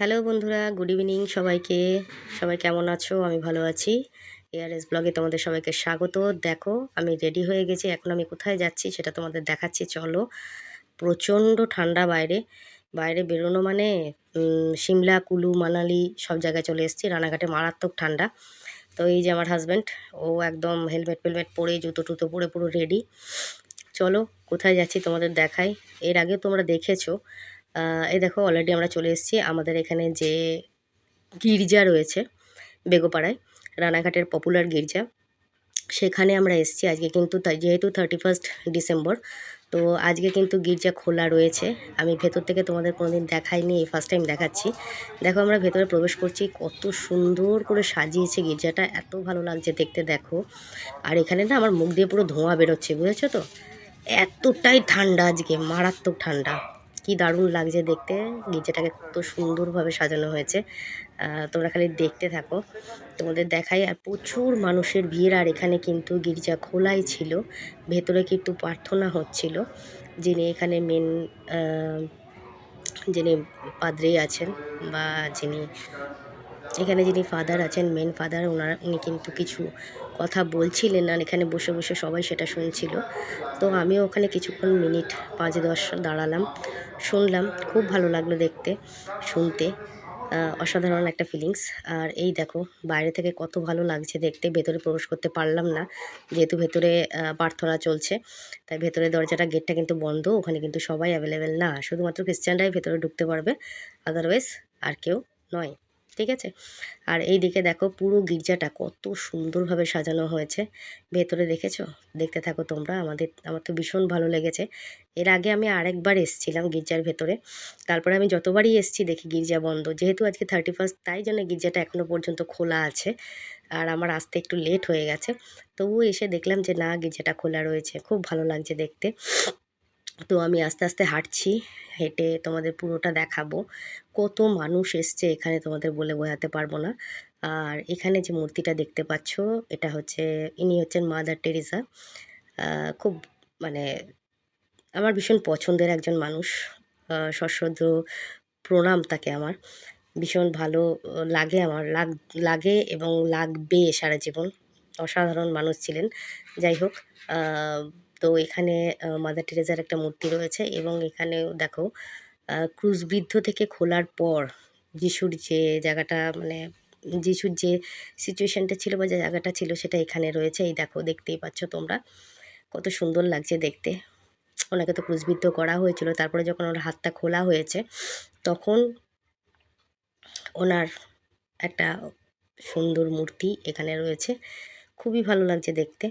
Hello বন্ধুরা, good evening সবাইকে। সবাই কেমন আছো? আমি ভালো আছি। এআরএস ব্লগে তোমাদের সবাইকে স্বাগত। দেখো, আমি রেডি হয়ে গেছি। এখন আমি কোথায় যাচ্ছি সেটা তোমাদের দেখাচ্ছি। চলো, প্রচণ্ড ঠান্ডা বাইরে। বাইরে বেরোনো মানে সিমলা, কুলু, মানালি সব জায়গায় চলে এসেছি। রানাঘাটে মারাত্মক ঠান্ডা। তো এই যে আমার হাজব্যান্ড ও একদম হেলমেট ফেলমেট পরে, জুতো টুতো পরে পুরো রেডি চলো, কোথায় যাচ্ছি তোমাদের দেখাই। এর আগে তোমরা দেখেছ এই দেখো অলরেডি আমরা চলে এসেছি আমাদের এখানে যে গির্জা রয়েছে বেগোপাড়ায়, রানাঘাটের পপুলার গির্জা। সেখানে আমরা এসেছি আজকে কিন্তু যেহেতু থার্টি ফার্স্ট ডিসেম্বর তো আজকে কিন্তু গির্জা খোলা রয়েছে। আমি ভেতর থেকে তোমাদের কোনোদিন দেখাইনি, এই ফার্স্ট টাইম দেখাচ্ছি। দেখো আমরা ভেতরে প্রবেশ করছি, কত সুন্দর করে সাজিয়েছে গির্জাটা, এত ভালো লাগছে দেখতে, দেখো। আর এখানে না আমার মুখ দিয়ে পুরো ধোঁয়া বেরোচ্ছে, বুঝেছ তো? এতটাই ঠান্ডা আজকে, মারাত্মক ঠান্ডা। কি দারুণ লাগছে দেখতে। গির্জাটাকে কত সুন্দরভাবে সাজানো হয়েছে। তোমরা খালি দেখতে থাকো। তোমাদের দেখাই, আর প্রচুর মানুষের ভিড়, আর এখানে কিন্তু গির্জা খোলাই ছিল। ভেতরে কিন্তু প্রার্থনা হচ্ছিল, যিনি এখানে মেন যিনি পাদ্রি আছেন বা যিনি এখানে যিনি ফাদার আছেন মেন ফাদার ওনার উনি কিন্তু কিছু কথা বলছিলেন আর এখানে বসে বসে সবাই সেটা শুনছিল। তো আমিও ওখানে কিছুক্ষণ মিনিট পাঁচ, দশ দাঁড়ালাম, শুনলাম, খুব ভালো লাগল দেখতে, শুনতে অসাধারণ একটা ফিলিংস আর এই দেখো, বাইরে থেকে কত ভালো লাগছে দেখতে, ভেতরে প্রবেশ করতে পারলাম না, যেহেতু ভেতরে প্রার্থনা চলছে, তাই ভেতরে দরজাটা গেটটা কিন্তু বন্ধ, ওখানে কিন্তু সবাই অ্যাভেলেবেল না, শুধুমাত্র খ্রিস্টানরাই ভেতরে ঢুকতে পারবে আদারওয়াইজ আর কেউ নয়। ঠিক আছে? আর এই দিকে দেখো পুরো গির্জাটা কত সুন্দরভাবে সাজানো হয়েছে। ভেতরে দেখেছ? দেখতে থাকো তোমরা, আমাদের, আমার তো ভীষণ ভালো লেগেছে। এর আগে আমি আরেকবার এসেছিলাম গির্জার ভেতরে। তারপরে আমি যতবারই এসেছি দেখি গির্জা বন্ধ। যেহেতু আজকে থার্টি ফার্স্ট তাই জন্য গির্জাটা এখনও পর্যন্ত খোলা আছে। আর আমার আসতে একটু লেট হয়ে গেছে। তবুও এসে দেখলাম যে না, গির্জাটা খোলা রয়েছে। খুব ভালো লাগছে দেখতে। তো আমি আস্তে আস্তে হাঁটছি, হেঁটে তোমাদের পুরোটা দেখাবো। কত মানুষ এসছে এখানে তোমাদের বলে বোঝাতে পারব না। আর এখানে যে মূর্তিটা দেখতে পাচ্ছ, এটা হচ্ছে, ইনি হচ্ছেন মাদার টেরিসা। খুব মানে আমার ভীষণ পছন্দের একজন মানুষ। সশ্রদ্ধ, প্রণাম তাকে আমার। ভীষণ ভালো লাগে আমার, লাগ, লাগে এবং লাগবে সারা জীবন। অসাধারণ মানুষ ছিলেন। যাই হোক তো এখানে মাদার টেরেজার একটা মূর্তি রয়েছে এবং এখানেও দেখো ক্রুশবিদ্ধ থেকে খোলার পর যিশুর যে জায়গাটা মানে যিশুর যে সিচুয়েশনটা ছিল বা যে জায়গাটা ছিল সেটা এখানে রয়েছে। এই দেখো, দেখতেই পাচ্ছ তোমরা। কত সুন্দর লাগছে দেখতে। ওনাকে তো ক্রুশবিদ্ধ করা হয়েছিল। তারপরে যখন ওনার হাতটা খোলা হয়েছে, তখন ওনার একটা সুন্দর মূর্তি এখানে রয়েছে। খুবই ভালো লাগছে দেখতে।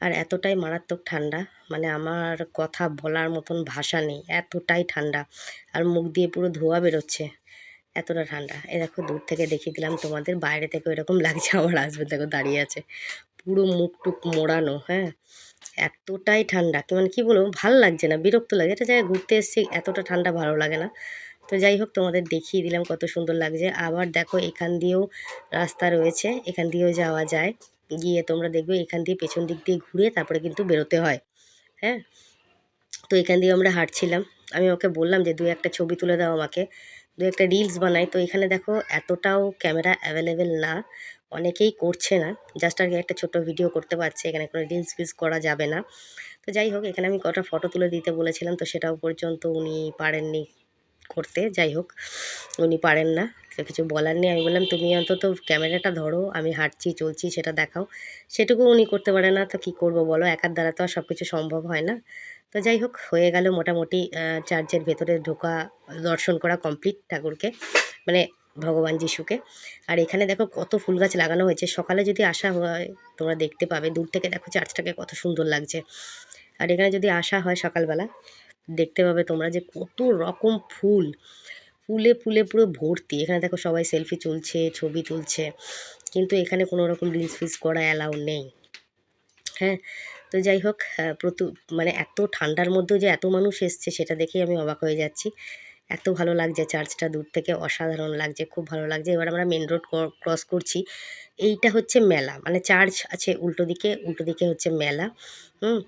আর এতটাই মারাত্মক ঠান্ডা মানে আমার কথা বলার মতন ভাষা নেই, এতটাই ঠান্ডা। আর মুখ দিয়ে পুরো ধোয়া বেরোচ্ছে, এতটা ঠান্ডা। এ দেখো, দূর থেকে দেখিয়ে দিলাম তোমাদের, বাইরে থেকে এরকম লাগছে, আমার হাজবেন্ড দেখো দাঁড়িয়ে আছে। পুরো মুখ টুক মোড়ানো হ্যাঁ? এতটাই ঠান্ডা মানে কী বলব, ভালো লাগছে না, বিরক্ত লাগে। এটা জায়গায় ঘুরতে এসেছি, এতটা ঠান্ডা ভালো লাগে না। তো যাই হোক, তোমাদের দেখিয়ে দিলাম কত সুন্দর লাগছে। আবার দেখো, এখান দিয়েও রাস্তা রয়েছে, এখান দিয়েও যাওয়া যায়। গিয়ে তোমরা দেখবে এখান দিয়ে পেছন দিক দিয়ে ঘুরে তারপরে কিন্তু বেরোতে হয়। হ্যাঁ? তো এখান দিয়ে আমরা হাঁটছিলাম। আমি ওকে বললাম যে, দু একটা ছবি তুলে দাও আমাকে। দু একটা রিলস বানাই। তো এখানে দেখো এতটাও ক্যামেরা অ্যাভেলেবেল না। অনেকেই করছে না। জাস্ট আর একটা ছোট্ট ভিডিও করতে পারছে। এখানে কোনো রিলস ফিলস করা যাবে না। তো যাই হোক, এখানে আমি কটা ফটো তুলে দিতে বলেছিলাম। তো সেটাও পর্যন্ত উনি পারেননি করতে। যাই হোক, উনি পারেন না। তো কিছু বলার নেই। আমি বললাম, তুমি অন্তত ক্যামেরাটা ধরো, আমি হাঁটছি, চলছি, সেটা দেখাও। সেটুকু উনি করতে পারে না, তো কী করব বলো? একার দ্বারা তো আর সব কিছু সম্ভব হয় না। তো যাই হোক, হয়ে গেল মোটামুটি চার্চের ভেতরে ঢোকা, দর্শন করা কমপ্লিট ঠাকুরকে মানে ভগবান যিশুকে। আর এখানে দেখো কত ফুল গাছ লাগানো হয়েছে। সকালে যদি আসা হয়, তোমরা দেখতে পাবে, দূর থেকে দেখো চার্চটাকে কত সুন্দর লাগছে। আর এখানে যদি আসা হয় সকালবেলা, দেখতে পাবে তোমরা যে কত রকম ফুল। ফুলে ফুলে পুরো ভর্তি। এখানে দেখো সবাই সেলফি তুলছে, ছবি তুলছে। কিন্তু এখানে কোনো রকম রিলস ফিলস করা অ্যালাউ নেই। হ্যাঁ তো যাই হোক প্রতু মানে এত ঠান্ডার মধ্যেও যে এত মানুষ এসছে, সেটা দেখেই আমি অবাক হয়ে যাচ্ছি। এত ভালো লাগছে চার্চটা দূর থেকে, অসাধারণ লাগছে, খুব ভালো লাগছে। এবার আমরা মেন রোড ক্রস করছি। এইটা হচ্ছে মেলা মানে চার্চ আছে উল্টো দিকে উল্টো দিকে হচ্ছে মেলা, হুম?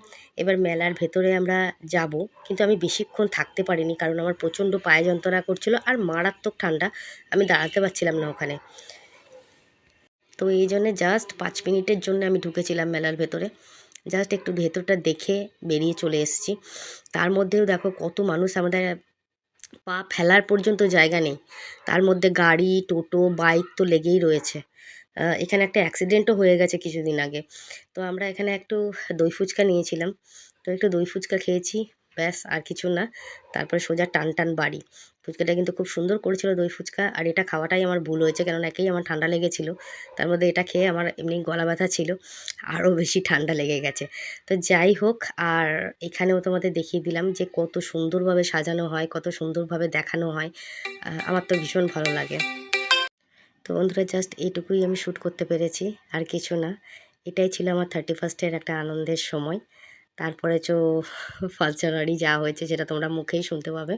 এবার মেলার ভেতরে আমরা যাব, কিন্তু আমি বেশিক্ষণ থাকতে পারিনি, কারণ আমার প্রচণ্ড পায়ে যন্ত্রণা করছিল আর মারাত্মক ঠান্ডা, আমি দাঁড়াতে পারছিলাম না ওখানে। তো এই জন্যে জাস্ট পাঁচ মিনিটের জন্য আমি ঢুকেছিলাম মেলার ভেতরে। জাস্ট একটু ভেতরটা দেখে বেরিয়ে চলে এসেছি। তার মধ্যেও দেখো কত মানুষ আমাদের পা ফেলার পর্যন্ত জায়গা নেই। তার মধ্যে গাড়ি, টোটো, বাইক তো লেগেই রয়েছে। এখানে একটা অ্যাক্সিডেন্টও হয়ে গেছে কিছুদিন আগে। তো আমরা এখানে একটু দই ফুচকা নিয়েছিলাম। তো একটু দই ফুচকা খেয়েছি। ব্যাস, আর কিছু না। তারপরে সোজা টান টান বাড়ি। ফুচকাটা কিন্তু খুব সুন্দর করেছিল দই ফুচকা, আর এটা খাওয়াটাই আমার ভুল হয়েছে, কেননা একেই আমার ঠান্ডা লেগেছিল। তার মধ্যে এটা খেয়ে আমার এমনি গলা ব্যথা ছিল, আরও বেশি ঠান্ডা লেগে গেছে। তো যাই হোক, আর এখানেও তোমাদের দেখিয়ে দিলাম যে কত সুন্দরভাবে সাজানো হয়, কত সুন্দরভাবে দেখানো হয়। আমার তো ভীষণ ভালো লাগে। তো বন্ধুরা, জাস্ট এইটুকুই আমি শ্যুট করতে পেরেছি, আর কিছু না। এটাই ছিল আমার থার্টি ফার্স্টের একটা আনন্দের সময়। তারপরে চো ফার্স্ট জানুয়ারি যা হয়েছে সেটা তোমরা মুখেই শুনতে পাবে।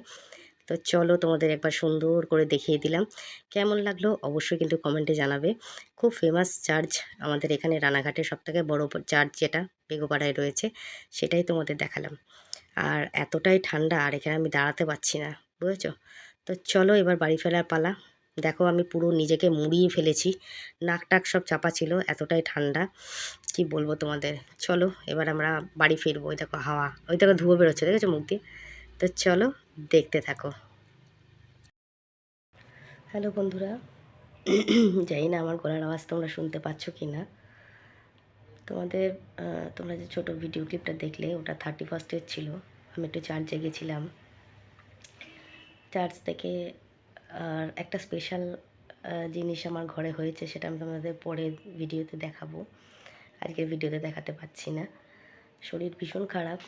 তো চলো তোমাদের একবার সুন্দর করে দেখিয়ে দিলাম। কেমন লাগল অবশ্যই কিন্তু কমেন্টে জানাবে। খুব ফেমাস চার্চ আমাদের এখানে রানাঘাটের সবথেকে বড় চার্চ যেটা বেগোপাড়ায় রয়েছে, সেটাই তোমাদের দেখালাম। আর এতটাই ঠান্ডা আর এখানে আমি দাঁড়াতে পারছি না, বুঝেছ? তো চলো এবার বাড়ি ফেরার পালা। দেখো আমি পুরো নিজেকে মুড়িয়ে ফেলেছি। নাক টাক সব চাপা ছিল, এতটাই ঠান্ডা। কি বলব তোমাদের? চলো, এবার আমরা বাড়ি ফিরবো। ওই দেখো হাওয়া, ওই দেখো ধুয়ো বেরোচ্ছে, দেখেছ মুখ দিয়ে তো চলো, দেখতে থাকো। হ্যালো বন্ধুরা, জানি না আমার গলার আওয়াজ তোমরা শুনতে পাচ্ছ কি না। তোমাদের তোমরা যে ছোটো ভিডিও ক্লিপটা দেখলে, ওটা থার্টি ফার্স্টের ছিল। আমি একটু চার্চে গেছিলাম। চার্চ থেকে, আর একটা স্পেশাল জিনিস আমার ঘরে হয়েছে, সেটা আমি তোমাদের পরে ভিডিওতে দেখাবো। আজকের ভিডিওতে দেখাতে পাচ্ছি না। শরীর ভীষণ খারাপ।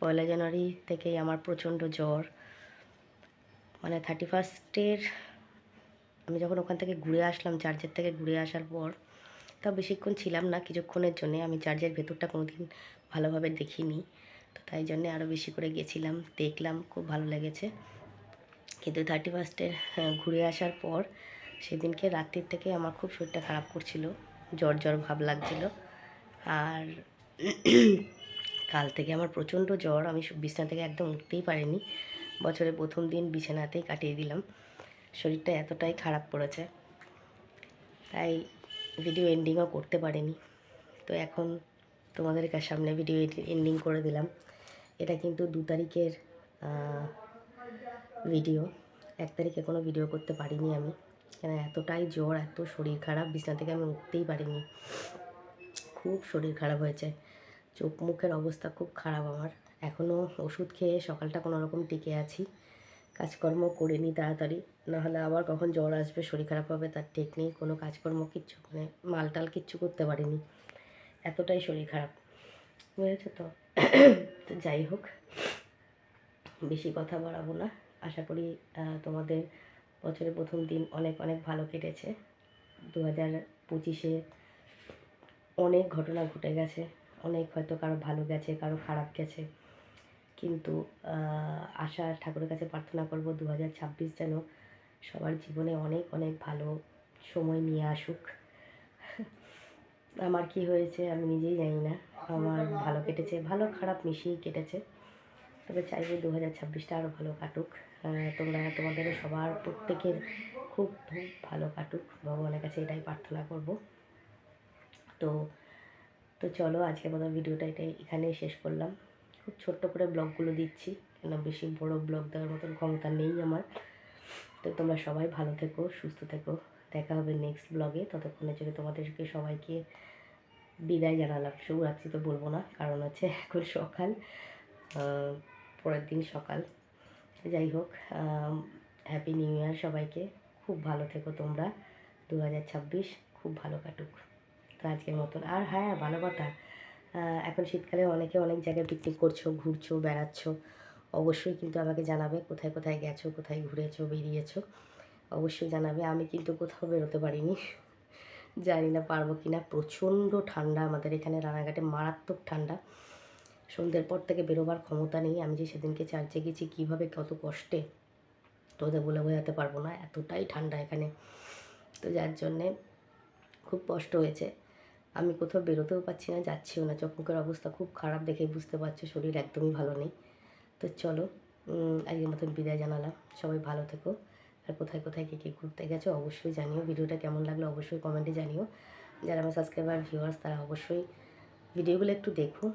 পয়লা জানুয়ারি থেকেই আমার প্রচণ্ড জ্বর। মানে থার্টি ফার্স্টের আমি যখন ওখান থেকে ঘুরে আসলাম চার্চের থেকে ঘুরে আসার পর তাও বেশিক্ষণ ছিলাম না, কিছুক্ষণের জন্যে আমি চার্চের ভেতরটা কোনো দিন ভালোভাবে দেখিনি। তো তাই জন্যে আরও বেশি করে গেছিলাম, দেখলাম, খুব ভালো লেগেছে। কিন্তু থার্টি ফার্স্টে ঘুরে আসার পর, সেদিনকে রাত্রির থেকে আমার খুব শরীরটা খারাপ করছিল। জ্বর জ্বর ভাব লাগছিল। আর কাল থেকে আমার প্রচণ্ড জ্বর, আমি বিছানা থেকে একদম উঠতেই পারিনি। বছরের প্রথম দিন বিছানাতেই কাটিয়ে দিলাম। শরীরটা এতটাই খারাপ পড়েছে তাই ভিডিও এন্ডিংও করতে পারিনি। তো এখন তোমাদের সামনে ভিডিও এন্ডিং করে দিলাম। এটা কিন্তু দু তারিখের ভিডিও এক তারিখে কোনো ভিডিও করতে পারিনি আমি। কেন এতটাই জ্বর, এত শরীর খারাপ? বিছানা থেকে আমি উঠতেই পারিনি। খুব শরীর খারাপ হয়েছে। চোখ মুখের অবস্থা খুব খারাপ আমার। এখনও ওষুধ খেয়ে সকালটা কোনো রকম টিকে আছি। কাজকর্ম করে নিই তাড়াতাড়ি। নাহলে আবার কখন জ্বর আসবে, শরীর খারাপ হবে, তার ঠিক নেই। কোনো কাজকর্ম কিচ্ছু মানে মালটাল কিচ্ছু করতে পারিনি। এতটাই শরীর খারাপ। বুঝেছ তো? যাই হোক, বেশি কথা বাড়াবো না। আশা করি তোমাদের বছরের প্রথম দিন অনেক অনেক ভালো কেটেছে। দু হাজার পঁচিশে অনেক ঘটনা ঘটে গেছে। অনেক হয়তো কারও ভালো গেছে, কারও খারাপ গেছে। কিন্তু আশা ঠাকুরের কাছে প্রার্থনা করব দু হাজার ছাব্বিশ যেন সবার জীবনে অনেক অনেক ভালো সময় নিয়ে আসুক। আমার কি হয়েছে আমি নিজেই জানি না। আমার ভালো কেটেছে, ভালো খারাপ মিশিয়েই কেটেছে। তবে চাইব দু হাজার ছাব্বিশটা আরও ভালো কাটুক। তোমরা, তোমাদের সবার প্রত্যেকের খুব খুব ভালো কাটুক, ভগবানের কাছে এটাই প্রার্থনা করব। তো তো চলো আজকের মতো ভিডিওটা এটাই, এখানেই শেষ করলাম। খুব ছোট্ট করে ব্লগগুলো দিচ্ছি, কেন বেশি বড় ব্লগ দেওয়ার মতন ক্ষমতা নেই আমার। তো তোমরা সবাই ভালো থেকো, সুস্থ থেকো। দেখা হবে নেক্সট ব্লগে ততক্ষণের জন্য তোমাদেরকে সবাইকে বিদায় জানালাম। শুভরাত্রি তো বলব না, কারণ হচ্ছে এখন সকাল পরের দিন সকাল। যাই হোক হ্যাপি নিউ ইয়ার সবাইকে। খুব ভালো থেকো তোমরা। দু হাজার ছাব্বিশ খুব ভালো কাটুক। তো আজকের মতন। আর হ্যাঁ ভালো কথা। এখন শীতকালে অনেকে অনেক জায়গায় পিকনিক করছ, ঘুরছো, বেড়াচ্ছ। অবশ্যই কিন্তু আমাকে জানাবে কোথায় কোথায় গেছো, কোথায় ঘুরেছো, বেরিয়েছো। অবশ্যই জানাবে। আমি কিন্তু কোথাও বেরোতে পারিনি। জানি না পারব কি না প্রচণ্ড ঠান্ডা আমাদের এখানে রানাঘাটে। মারাত্মক ঠান্ডা। সন্ধ্যের পর থেকে বেরোবার ক্ষমতা নেই। আমি যে সেদিনকে চার্চে গেছি, কীভাবে কত কষ্টে তোদের বলে বোঝাতে পারব না? এতটাই ঠান্ডা এখানে। তো যার জন্যে খুব কষ্ট হয়েছে। আমি কোথাও বেরোতেও পারছি না, যাচ্ছিও না। চোখ মুখের অবস্থা খুব খারাপ দেখে বুঝতে পারছ, শরীর একদমই ভালো নেই। তো চলো আজকের মতন বিদায় জানালাম। সবাই ভালো থেকো। আর কোথায় কোথায় কে কী ঘুরতে গেছো অবশ্যই জানিও। ভিডিওটা কেমন লাগল অবশ্যই কমেন্টে জানিও। যারা আমার সাবস্ক্রাইবার ভিউয়ার্স তারা অবশ্যই ভিডিওগুলো একটু দেখো।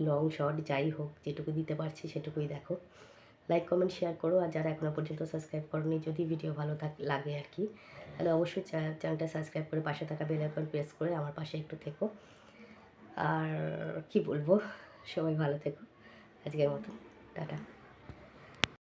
লং শর্ট যাই হোক, যেটুকু দিতে পারছি সেটুকুই দেখো। লাইক কমেন্ট শেয়ার করো। আর যারা এখনও পর্যন্ত সাবস্ক্রাইব করোনি, যদি ভিডিও ভালো থাক, লাগে আর কি, তাহলে অবশ্যই চ্যা- চ্যানেলটা সাবস্ক্রাইব করে পাশে থাকা বেল আইকন প্রেস করে আমার পাশে একটু থেকো। আর কি বলব? সবাই ভালো থেকো। আজকের মতো। টাটা।